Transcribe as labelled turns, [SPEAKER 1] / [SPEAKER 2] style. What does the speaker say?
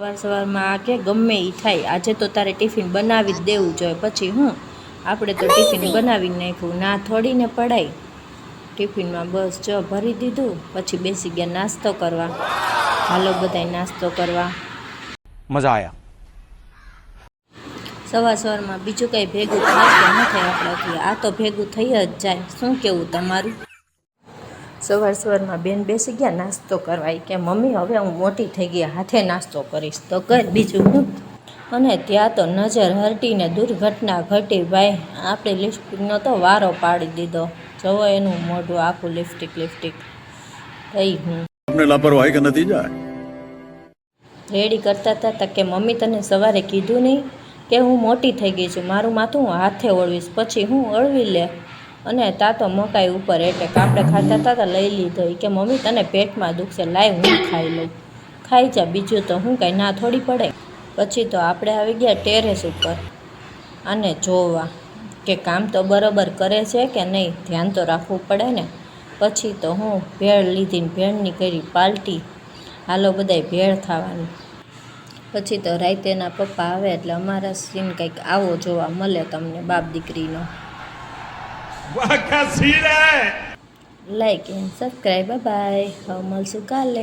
[SPEAKER 1] સવાર સવારમાં કે ગમે એ થાય. આજે તો તારે ટિફિન બનાવી જ દેવું જોઈએ. પછી હું? આપણે તો ટિફિન બનાવી નાખ્યું. ના થોડીને પડાય. ટિફિનમાં બસ જો ભરી દીધું. પછી બેસી ગયા નાસ્તો કરવા. હાલો બધા નાસ્તો કરવા.
[SPEAKER 2] મજા આવ્યા
[SPEAKER 1] સવાર સવારમાં બીજું કંઈ ભેગું થાય કે ન થાય આપણાથી આ તો ભેગું થઈ જ જાય. શું કેવું તમારું? સવાર સવારમાં બેન બેસી ગયા નાસ્તો કરવા. કે મમ્મી હવે હું મોટી થઈ ગઈ હાથે નાસ્તો કરીશ. તો કર બીજું હું. અને ત્યાં તો નજર હરટીને દુર્ઘટના ઘટી ભાઈ. આપણે લિપસ્ટિકનો તો વારો પાડી દીધો. જવો એનું મોઢું આખું લિપસ્ટિક લિપસ્ટિક. થઈ હું.
[SPEAKER 3] લાપરવાહી કે નથી જાય?
[SPEAKER 1] રેડી કરતા હતા તા કે મમ્મી તને સવારે કીધું નહીં કે હું મોટી થઈ ગઈ છું. મારું માથું હાથે ઓળવીશ. પછી હું ઓળવી લે. અને તાતો મકાઈ ઉપર એટલે કાપડે ખાતા હતા તો લઈ લીધો. કે મમ્મી તને પેટમાં દુખશે, લાય હું ખાઈ લઉં. ખાઈ જા, બીજું તો હું કાંઈ ના થોડી પડે. પછી તો આપણે આવી ગયા ટેરેસ ઉપર અને જોવા કે કામ તો બરાબર કરે છે કે નહીં, ધ્યાન તો રાખવું પડે ને. પછી તો હું ભેળ લીધીને ભેળની કરી પાલટી. હાલો બધાય ભેળ થવાની પછી તો રાઈતેના પપ્પા આવે એટલે અમારા સીન કંઈક આવો જોવા મળે તમને બાપ દીકરીનો. લાઈક એન્ડ સબસ્ક્રાઈબ બાય હવે મળશું કાલે